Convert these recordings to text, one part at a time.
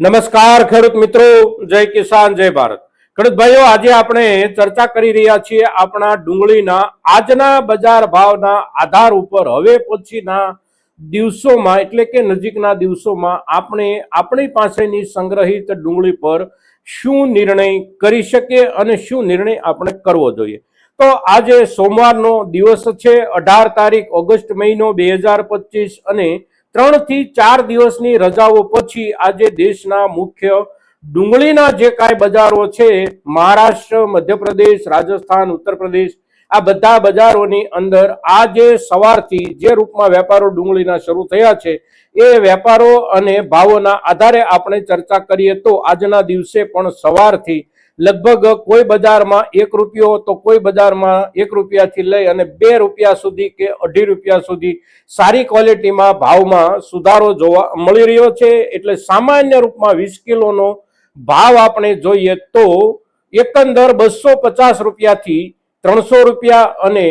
નમસ્કાર ખેડૂત મિત્રો, જય કિસાન, જય ભારત. ખેડૂત ભાઈઓ, આજે આપણે ચર્ચા કરી રહ્યા છીએ આપણા ડુંગળીના આજના બજાર ભાવના આધાર ઉપર. હવે પછીના દિવસોમાં, એટલે કે નજીકના દિવસોમાં, આપણે આપણી પાસેની સંગ્રહિત ડુંગળી પર શું નિર્ણય કરી શકીએ અને શું નિર્ણય આપણે કરવો જોઈએ. તો આજે સોમવારનો દિવસ છે, અઢાર તારીખ ઓગસ્ટ મહિનો, બે અને ત્રણથી ચાર દિવસની રજાઓ પછી આજે દેશના મુખ્ય ડુંગળીના જે કાંઈ બજારો છે, મહારાષ્ટ્ર, મધ્યપ્રદેશ, રાજસ્થાન ઉત્તર પ્રદેશ આ બધા બજારોની અંદર આજે સવારથી જે રૂપમાં વેપારો ડુંગળીના શરૂ થયા છે, એ વેપારો અને ભાવોના આધારે આપણે ચર્ચા કરીએ તો આજના દિવસે પણ સવારથી લગભગ કોઈ બજારમાં એક રૂપિયો તો કોઈ બજારમાં એક રૂપિયાથી લઈ અને બે રૂપિયા સુધી કે અઢી રૂપિયા સુધી સારી ક્વોલિટીમાં ભાવમાં સુધારો જોવા મળી રહ્યો છે. એટલે સામાન્ય રૂપમાં વીસ કિલોનો ભાવ આપણે જોઈએ તો એકંદર બસો પચાસ રૂપિયાથી ત્રણસો રૂપિયા અને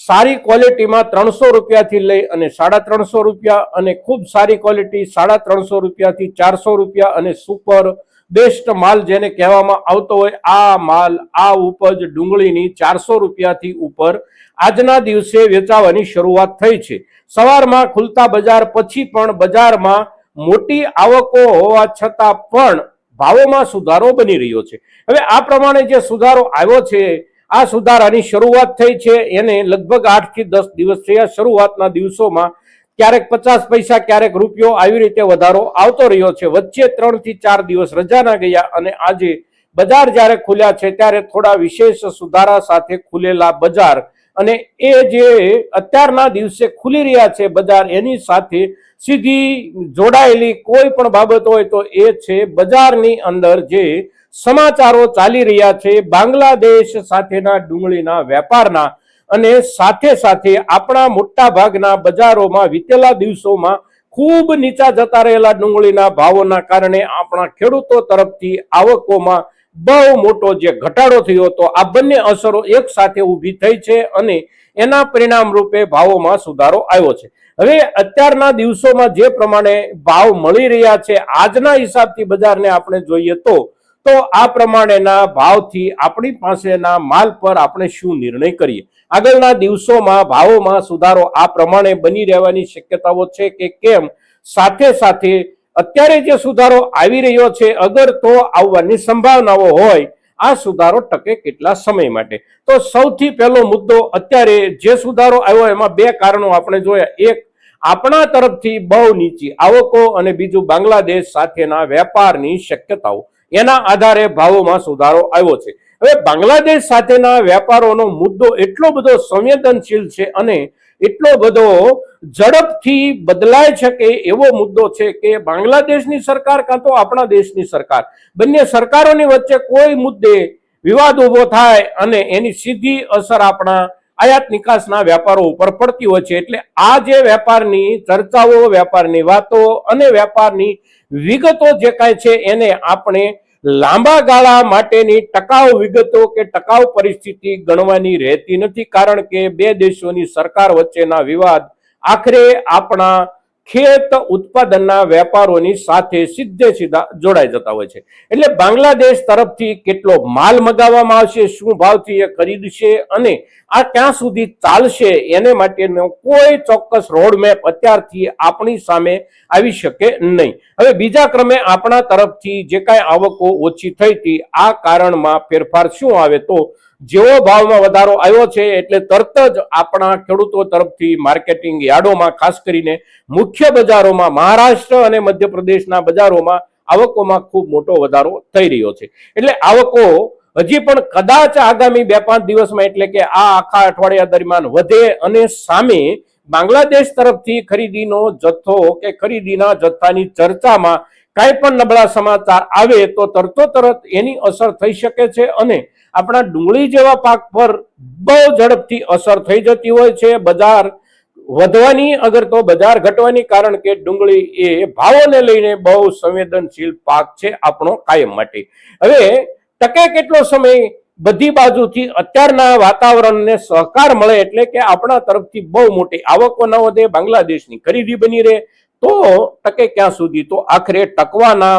સારી ક્વોલિટીમાં ત્રણસો રૂપિયાથી લઈ અને સાડા ત્રણસો રૂપિયા અને ખૂબ સારી ક્વોલિટી સાડા ત્રણસો રૂપિયાથી ચારસો રૂપિયા અને સુપર બેસ્ટ માલ જેને કહેવામાં આવતો હોય, આ માલ આ ઉપજ ડુંગળીની ચારસો રૂપિયાથી ઉપર આજના દિવસે વેચાવાની શરૂઆત થઈ છે. સવારમાં ખુલતા બજાર પછી પણ બજારમાં મોટી આવકો હોવા છતાં પણ ભાવોમાં સુધારો બની રહ્યો છે. હવે આ પ્રમાણે જે સુધારો આવ્યો છે, આ સુધારાની શરૂઆત થઈ છે. એને લગભગ આઠથી દસ દિવસ થયા શરૂઆતના દિવસોમાં ક્યારેક પચાસ પૈસા, ક્યારેક રૂપિયો આવી રીતે વધારો આવતો રહ્યો છે. વચ્ચે ત્રણથી ચાર દિવસ રજાના ગયા અને આજે બજાર જ્યારે ખુલ્યા છે, ત્યારે થોડા વિશેષ સુધારા સાથે ખુલેલા બજાર અને એ જે અત્યારના દિવસે ખુલી રહ્યા છે બજાર, એની સાથે સીધી જોડાયેલી કોઈ પણ બાબત હોય તો એ છે બજારની અંદર જે સમાચારો ચાલી રહ્યા છે. બાંગ્લાદેશ સાથેના ડુંગળીના વેપારના અને સાથે સાથે આપણા મોટા ભાગના બજારોમાં વીતેલા દિવસોમાં ખૂબ નીચા જતા રહેલા ડુંગળીના ભાવોના કારણે આપણા ખેડૂતો તરફથી આવકોમાં બહુ મોટો જે ઘટાડો થયો હતો, આ બંને અસરો એક સાથે ઊભી થઈ છે અને એના પરિણામ રૂપે ભાવોમાં સુધારો આવ્યો છે. હવે અત્યારના દિવસોમાં જે પ્રમાણે ભાવ મળી રહ્યા છે, આજના હિસાબથી બજારને આપણે જોઈએ તો તો આ પ્રમાણેના ભાવથી આપણી પાસેના માલ પર આપણે શું નિર્ણય કરીએ? આગળના દિવસોમાં ભાવોમાં સુધારો આ પ્રમાણે બની રહેવાની શક્યતાઓ છે કે કેમ? સાથે સાથે અત્યારે જે સુધારો આવી રહ્યો છે, અગર તો આવવાની સંભાવનાઓ હોય, આ સુધારો ટકે કેટલા સમય માટે? તો સૌથી પહેલો મુદ્દો અત્યારે જે સુધારો આવ્યો એમાં બે કારણો આપણે જોયા. એક, આપણા તરફથી બહુ નીચી આવકો અને બીજું બાંગ્લાદેશ સાથેના વેપારની શક્યતાઓ. એના આધારે ભાવોમાં સુધારો આવ્યો છે. હવે બાંગ્લાદેશ સાથેના વેપારોનો મુદ્દો એટલો બધો સંવેદનશીલ છે અને એટલો બધો ઝડપથી બદલાય શકે એવો મુદ્દો છે કે બાંગ્લાદેશની સરકાર કાં તો આપણા દેશની સરકાર. બંને સરકારોની વચ્ચે કોઈ મુદ્દે વિવાદ ઊભો થાય અને એની સીધી અસર આપણા આયાત નિકાસના વેપારો ઉપર પડતી હોય છે. એટલે આ જે વેપારની ચર્ચાઓ, વેપારની વાતો અને વેપારની વિગતો જે કાંઈ છે એને આપણે લાંબા ગાળા માટેની ટકાઉ વિગતો કે ટકાઉ પરિસ્થિતિ ગણવાની રહેતી નથી. કારણ કે બે દેશોની સરકાર વચ્ચેના વિવાદ આખરે આપણા ખેત ઉત્પાદનના વેપારોની સાથે સીધે સીધા જોડાઈ જતા હોય છે. એટલે બાંગ્લાદેશ તરફથી કેટલો માલ મગાવવામાં આવશે, શું ભાવથી એ ખરીદશે અને આ ક્યાં સુધી ચાલશે એને માટેનો કોઈ ચોક્કસ રોડમેપ અત્યારથી આપણી સામે આવી શકે નહીં. હવે બીજા ક્રમે આપણા તરફથી જે કાંઈ આવકો ઓછી થઈ હતી, આ કારણમાં ફેરફાર શું આવે તો જેવો ભાવમાં વધારો આવ્યો છે એટલે તરત જ આપણા ખેડૂતો તરફથી માર્કેટિંગ યાર્ડોમાં, ખાસ કરીને મુખ્ય બજારોમાં, મહારાષ્ટ્ર અને મધ્યપ્રદેશના બજારોમાં આવકોમાં ખૂબ મોટો વધારો થઈ રહ્યો છે. એટલે આવકો હજી પણ કદાચ આગામી બે પાંચ દિવસમાં એટલે કે આ આખા અઠવાડિયા દરમિયાન વધે અને સામે બાંગ્લાદેશ તરફથી ખરીદીનો જથ્થો કે ખરીદીના જથ્થાની ચર્ચામાં કાંઈ પણ નબળા સમાચાર આવે તો તરતો તરત એની અસર થઈ શકે છે અને આપણા ડુંગળી જેવા પાક પર બહુ ઝડપથી અસર થઈ જતી હોય છે. બજાર વધવાની, અગર તો બજાર ઘટવાની, કારણ કે ડુંગળી એ ભાવોને લઈને બહુ સંવેદનશીલ પાક છે આપણો કાયમ માટે. હવે ટકે કેટલો સમય બધી બાજુથી અત્યારના વાતાવરણને સહકાર મળે એટલે કે આપણા તરફથી બહુ મોટી આવકો ન વધે, બાંગ્લાદેશની ખરીદી બની રહે, તો ટકે ક્યાં સુધી? તો આખરે ટકવાના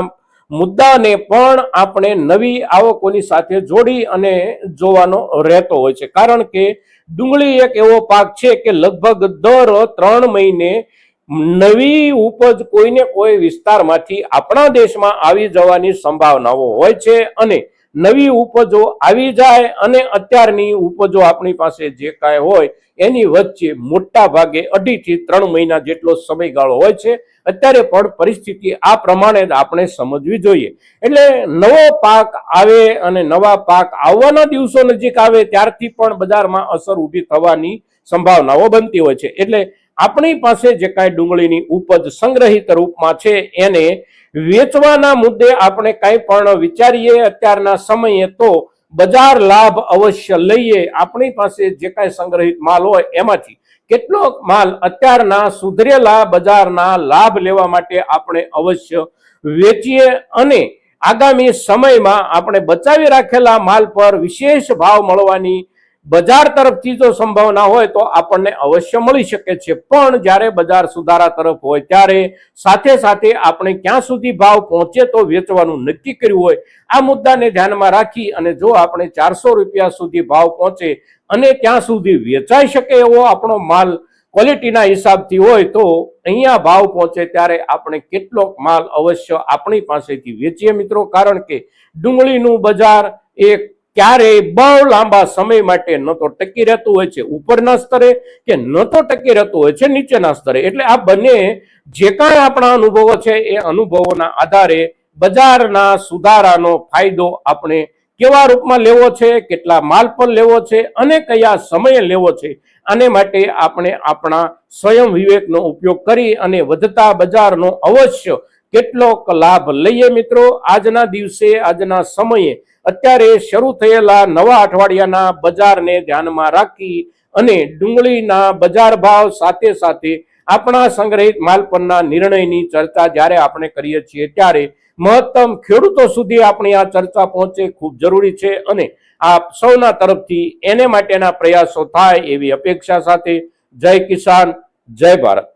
મુદ્દાને પણ આપણે નવી આવકોની સાથે જોડી અને જોવાનો રહેતો હોય છે. કારણ કે ડુંગળી એક એવો પાક છે કે લગભગ દર ત્રણ મહિને નવી ઉપજ કોઈને કોઈ વિસ્તારમાંથી આપણા દેશમાં આવી જવાની સંભાવનાઓ હોય છે અને નવી ઉપજો આવી જાય અને અત્યારની ઉપજો આપણી પાસે જે કાંઈ હોય, એની વચ્ચે મોટા ભાગે અઢીથી ત્રણ મહિના જેટલો સમયગાળો હોય છે. અત્યારે પણ પરિસ્થિતિ આ પ્રમાણે જ આપણે સમજવી જોઈએ. એટલે નવો પાક આવે અને નવા પાક આવવાના દિવસો નજીક આવે ત્યારથી પણ બજારમાં અસર ઊભી થવાની સંભાવનાઓ બનતી હોય છે. એટલે આપણી પાસે જે કાંઈ ડુંગળીની ઉપજ સંગ્રહિત રૂપમાં છે, એને વેચવાના મુદ્દે આપણે કંઈ પણ વિચારીએ અત્યારના સમયે તો બજાર લાભ અવશ્ય લઈએ. આપણી પાસે જે કાંઈ સંગ્રહિત માલ હોય એમાંથી કેટલો માલ અત્યારના સુધરેલા બજારના લાભ લેવા માટે આપણે અવશ્ય વેચીએ અને આગામી સમયમાં આપણે બચાવી રાખેલા માલ પર વિશેષ ભાવ મળવાની બજાર તરફથી જો સંભાવના હોય તો આપણને અવશ્ય મળી શકે છે. પણ જ્યારે બજાર સુધારા તરફ હોય ત્યારે સાથે સાથે આપણે ક્યાં સુધી ભાવ પહોંચે તો વેચવાનું નક્કી કર્યું હોય આ મુદ્દાને ધ્યાનમાં રાખી અને જો આપણે ચારસો રૂપિયા સુધી ભાવ પહોંચે અને ત્યાં સુધી વેચાઈ શકે એવો આપણો માલ ક્વોલિટીના હિસાબથી હોય તો અહીંયા ભાવ પહોંચે ત્યારે આપણે કેટલોક માલ અવશ્ય આપણી પાસેથી વેચીએ મિત્રો. કારણ કે ડુંગળીનું બજાર એક ક્યારેય બહુ લાંબા સમય માટે ન તો ટકી રહેતું હોય છે. ઉપરના સ્તરે કે ન તો ટકી રહેતું હોય છે, નીચેના સ્તરે. એટલે આ બંને જે કાંઈ આપણા અનુભવો છે, એ અનુભવોના આધારે બજારના સુધારાનો ફાયદો આપણે કેવા રૂપમાં લેવો છે, કેટલા માલ પર લેવો છે અને કયા સમયે લેવો છે, આને માટે આપણે આપણા સ્વયં વિવેકનો ઉપયોગ કરી અને વધતા બજારનો અવશ્ય કેટલોક લાભ લઈએ મિત્રો? આજના દિવસે, આજના સમયે અત્યારે શરૂ થયેલા નવા અઠવાડિયાના બજારને ધ્યાનમાં રાખી અને ડુંગળીના બજાર ભાવ સાથે સાથે આપણા સંગ્રહિત માલ પરના નિર્ણયની ચર્ચા જ્યારે આપણે કરીએ છીએ ત્યારે મહત્તમ ખેડૂતો સુધી આપણી આ ચર્ચા પહોંચે ખૂબ જરૂરી છે અને આપ સૌના તરફથી એને માટેના પ્રયાસો થાય એવી અપેક્ષા સાથે જય કિસાન, જય ભારત.